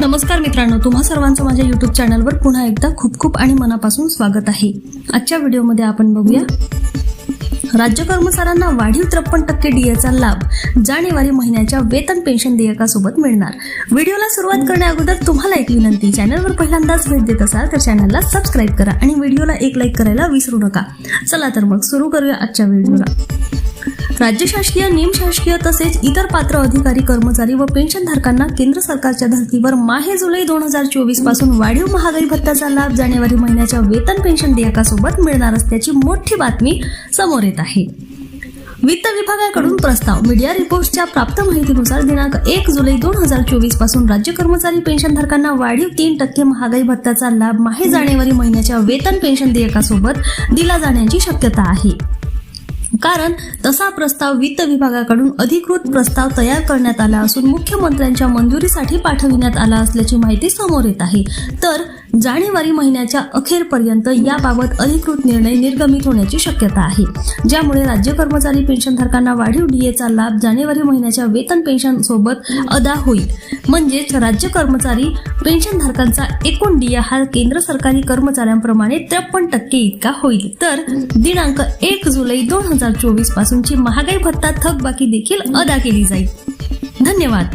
नमस्कार मित्रांनो तुम्हा सर्वांचं माझ्या युट्यूब चॅनलवर पुन्हा एकदा खूप खूप आणि मनापासून स्वागत आहे. आजच्या व्हिडिओमध्ये आपण बघूया राज्य कर्मचाऱ्यांना वाढीव त्रेपन्न टक्के डीएचा लाभ जानेवारी महिन्याच्या वेतन पेन्शन देयकासोबत मिळणार. व्हिडिओला सुरुवात करण्या अगोदर तुम्हाला एक विनंती चॅनलवर पहिल्यांदाच भेट देत असाल तर चॅनलला सबस्क्राईब करा आणि व्हिडिओला एक लाईक करायला विसरू नका. चला तर मग सुरू करूया आजच्या व्हिडिओला. राज्य शासकीय निमशासकीय तसेच इतर पात्र अधिकारी कर्मचारी व पेन्शनधारकांना केंद्र सरकारच्या धर्तीवर माहे जुलै दोन हजार चोवीसपासून वाढीव महागाई भत्त्याचा लाभ जानेवारी महिन्याच्या वेतन पेन्शन देयकासोबत मिळणार असल्याची मोठी बातमी समोर येत आहे. वित्त विभागाकडून प्रस्ताव मीडिया रिपोर्टच्या प्राप्त माहितीनुसार दिनांक एक जुलै दोन हजार चोवीसपासून राज्य कर्मचारी पेन्शनधारकांना वाढीव तीन टक्के महागाई भत्त्याचा लाभ माहे जानेवारी महिन्याच्या वेतन पेन्शन देयकासोबत दिला जाण्याची शक्यता आहे. कारण तसा प्रस्ताव वित्त विभागाकडून अधिकृत प्रस्ताव तयार करण्यात आला असून मुख्यमंत्र्यांच्या मंजुरीसाठी पाठविण्यात आला असल्याची माहिती समोर येत आहे. तर जानेवारी महिन्याच्या अखेरपर्यंत याबाबत अधिकृत निर्णय निर्गमित होण्याची शक्यता आहे. ज्यामुळे राज्य कर्मचारी पेन्शनधारकांना वाढीव डीएचा लाभ जानेवारी महिन्याच्या वेतन पेन्शन सोबत अदा होईल. म्हणजेच राज्य कर्मचारी पेन्शनधारकांचा एकूण डीए हा केंद्र सरकारी कर्मचाऱ्यांप्रमाणे त्रेपन्न टक्के इतका होईल. तर दिनांक एक जुलै दोन हजार चोवीस पासूनची महागाई भत्ता थकबाकी देखील अदा केली जाईल. धन्यवाद.